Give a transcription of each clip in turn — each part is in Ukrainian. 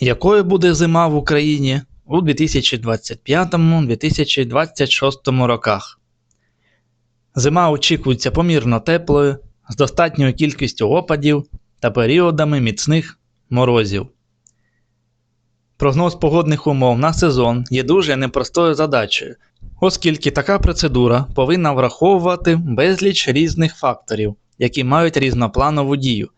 Якою буде зима в Україні у 2025-2026 роках? Зима очікується помірно теплою, з достатньою кількістю опадів та періодами міцних морозів. Прогноз погодних умов на сезон є дуже непростою задачею, оскільки така процедура повинна враховувати безліч різних факторів, які мають різнопланову дію.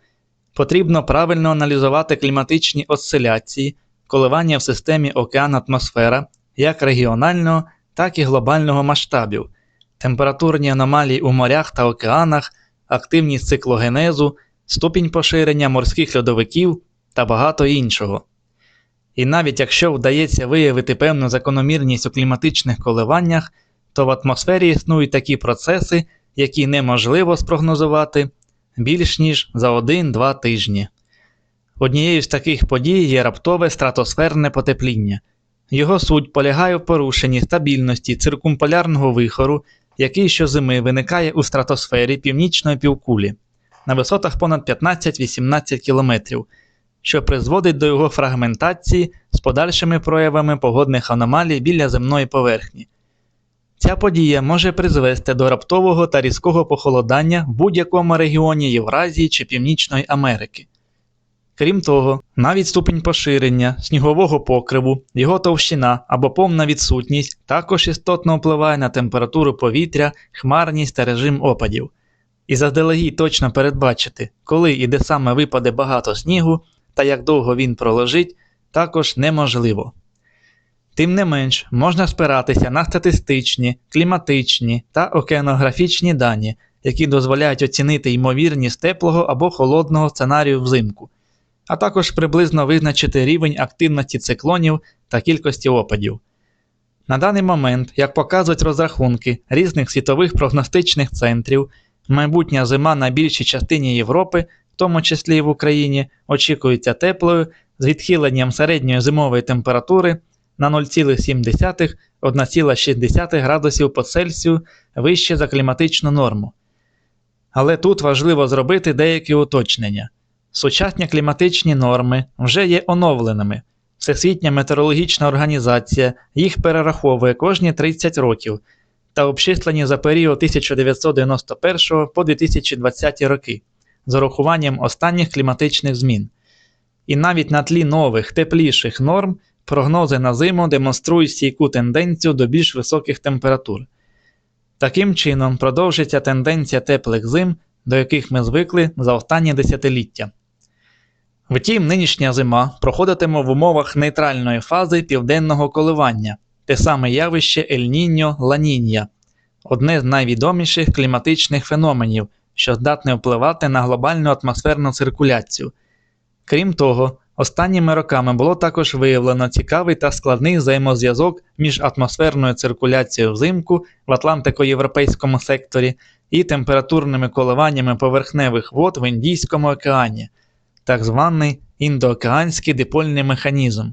Потрібно правильно аналізувати кліматичні осциляції, коливання в системі океан-атмосфера як регіонального, так і глобального масштабів, температурні аномалії у морях та океанах, активність циклогенезу, ступінь поширення морських льодовиків та багато іншого. І навіть якщо вдається виявити певну закономірність у кліматичних коливаннях, то в атмосфері існують такі процеси, які неможливо спрогнозувати більш ніж за 1-2 тижні. Однією з таких подій є раптове стратосферне потепління. Його суть полягає в порушенні стабільності циркумполярного вихору, який щозими виникає у стратосфері північної півкулі на висотах понад 15-18 км, що призводить до його фрагментації з подальшими проявами погодних аномалій біля земної поверхні. Ця подія може призвести до раптового та різкого похолодання в будь-якому регіоні Євразії чи Північної Америки. Крім того, навіть ступінь поширення снігового покриву, його товщина або повна відсутність також істотно впливає на температуру повітря, хмарність та режим опадів. І заздалегідь точно передбачити, коли і де саме випаде багато снігу та як довго він пролежить, також неможливо. Тим не менш, можна спиратися на статистичні, кліматичні та океанографічні дані, які дозволяють оцінити ймовірність теплого або холодного сценарію взимку, а також приблизно визначити рівень активності циклонів та кількості опадів. На даний момент, як показують розрахунки різних світових прогностичних центрів, майбутня зима на більшій частині Європи, в тому числі і в Україні, очікується теплою з відхиленням середньої зимової температури на 0,7-1,6 градусів по Цельсію вище за кліматичну норму. Але тут важливо зробити деякі уточнення. Сучасні кліматичні норми вже є оновленими. Всесвітня метеорологічна організація їх перераховує кожні 30 років та обчислені за період 1991 по 2020 роки з урахуванням останніх кліматичних змін. І навіть на тлі нових, тепліших норм прогнози на зиму демонструють стійку тенденцію до більш високих температур. Таким чином, продовжиться тенденція теплих зим, до яких ми звикли за останні десятиліття. Втім, нинішня зима проходитиме в умовах нейтральної фази південного коливання, те саме явище Ель-Ніньо Ла-Нінья, одне з найвідоміших кліматичних феноменів, що здатне впливати на глобальну атмосферну циркуляцію. Крім того, останніми роками було також виявлено цікавий та складний взаємозв'язок між атмосферною циркуляцією взимку в Атлантико-Європейському секторі і температурними коливаннями поверхневих вод в Індійському океані, так званий індоокеанський дипольний механізм.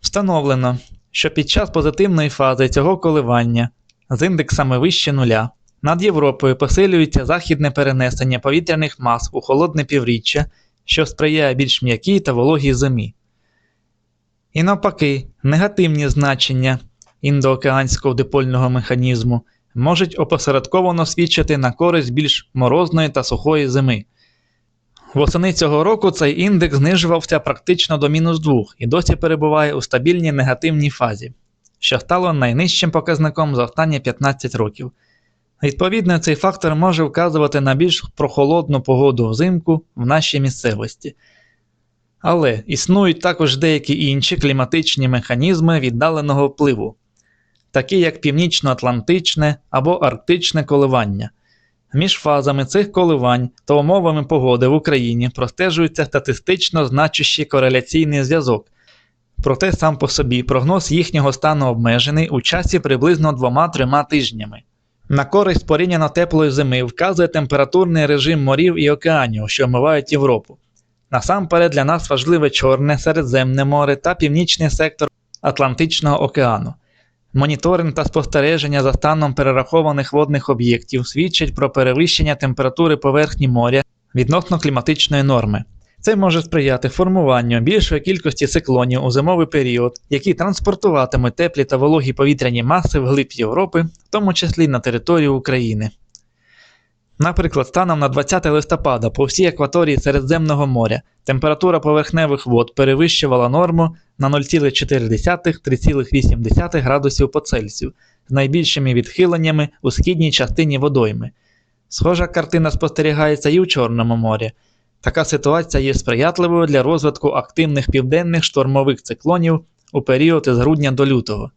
Встановлено, що під час позитивної фази цього коливання з індексами вище нуля над Європою посилюється західне перенесення повітряних мас у холодне півріччя, що сприяє більш м'якій та вологій зимі. І навпаки, негативні значення індоокеанського дипольного механізму можуть опосередковано свідчити на користь більш морозної та сухої зими. Восени цього року цей індекс знижувався практично до мінус 2 і досі перебуває у стабільній негативній фазі, що стало найнижчим показником за останні 15 років. Відповідно, цей фактор може вказувати на більш прохолодну погоду взимку в нашій місцевості. Але існують також деякі інші кліматичні механізми віддаленого впливу, такі як північно-атлантичне або арктичне коливання. Між фазами цих коливань та умовами погоди в Україні простежується статистично значущий кореляційний зв'язок. Проте сам по собі прогноз їхнього стану обмежений у часі приблизно 2-3 тижнями. На користь порівняно теплої зими вказує температурний режим морів і океанів, що омивають Європу. Насамперед для нас важливе Чорне, Середземне море та північний сектор Атлантичного океану. Моніторинг та спостереження за станом перерахованих водних об'єктів свідчать про перевищення температури поверхні моря відносно кліматичної норми. Це може сприяти формуванню більшої кількості циклонів у зимовий період, які транспортуватимуть теплі та вологі повітряні маси вглиб Європи, в тому числі на територію України. Наприклад, станом на 20 листопада по всій акваторії Середземного моря температура поверхневих вод перевищувала норму на 0,4-3,8 градусів по Цельсію з найбільшими відхиленнями у східній частині водойми. Схожа картина спостерігається і у Чорному морі. Така ситуація є сприятливою для розвитку активних південних штормових циклонів у період із грудня до лютого.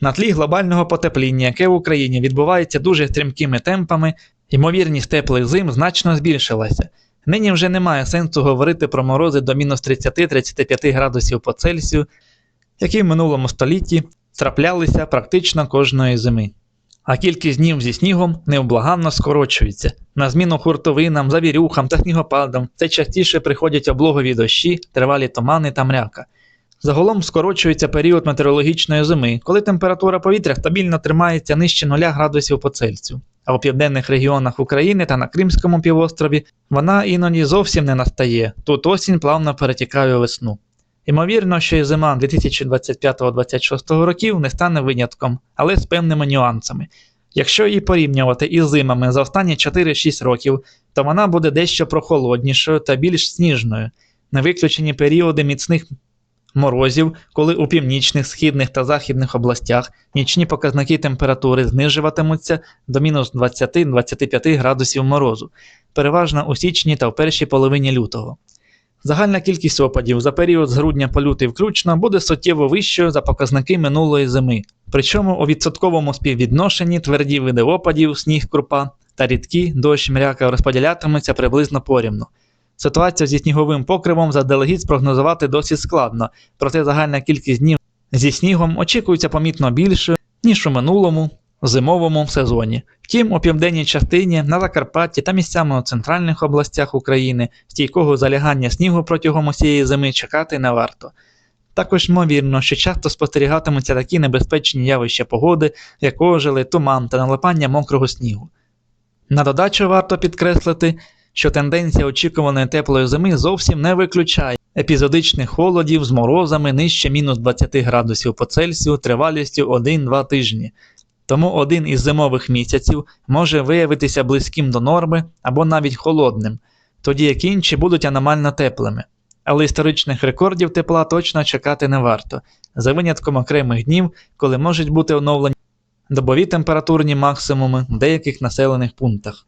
На тлі глобального потепління, яке в Україні відбувається дуже стрімкими темпами, ймовірність теплих зим значно збільшилася. Нині вже немає сенсу говорити про морози до мінус 30-35 градусів по Цельсію, які в минулому столітті траплялися практично кожної зими. А кількість днів зі снігом невблаганно скорочується. На зміну хуртовинам, завірюхам та снігопадам все частіше приходять облогові дощі, тривалі тумани та мряка. Загалом скорочується період метеорологічної зими, коли температура повітря стабільно тримається нижче 0 градусів по Цельсію. А у південних регіонах України та на Кримському півострові вона іноді зовсім не настає, тут осінь плавно перетікає у весну. Ймовірно, що і зима 2025-26 років не стане винятком, але з певними нюансами. Якщо її порівнювати із зимами за останні 4-6 років, то вона буде дещо прохолоднішою та більш сніжною, не виключені періоди міцних морозів, коли у північних, східних та західних областях нічні показники температури знижуватимуться до мінус 20-25 градусів морозу, переважно у січні та в першій половині лютого. Загальна кількість опадів за період з грудня по лютий включно буде суттєво вищою за показники минулої зими, причому у відсотковому співвідношенні тверді види опадів, сніг крупа та рідкі дощ мряка розподілятимуться приблизно порівну. Ситуацію зі сніговим покривом заздалегідь спрогнозувати досить складно, проте загальна кількість днів зі снігом очікується помітно більшою, ніж у минулому зимовому сезоні. Втім, у південній частині, на Закарпатті та місцями у центральних областях України стійкого залягання снігу протягом усієї зими чекати не варто. Також ймовірно, що часто спостерігатимуться такі небезпечні явища погоди, як ожили, туман та налипання мокрого снігу. На додачу варто підкреслити, що тенденція очікуваної теплої зими зовсім не виключає епізодичних холодів з морозами нижче мінус 20 градусів по Цельсію тривалістю 1-2 тижні. Тому один із зимових місяців може виявитися близьким до норми або навіть холодним, тоді як інші будуть аномально теплими. Але історичних рекордів тепла точно чекати не варто, за винятком окремих днів, коли можуть бути оновлені добові температурні максимуми в деяких населених пунктах.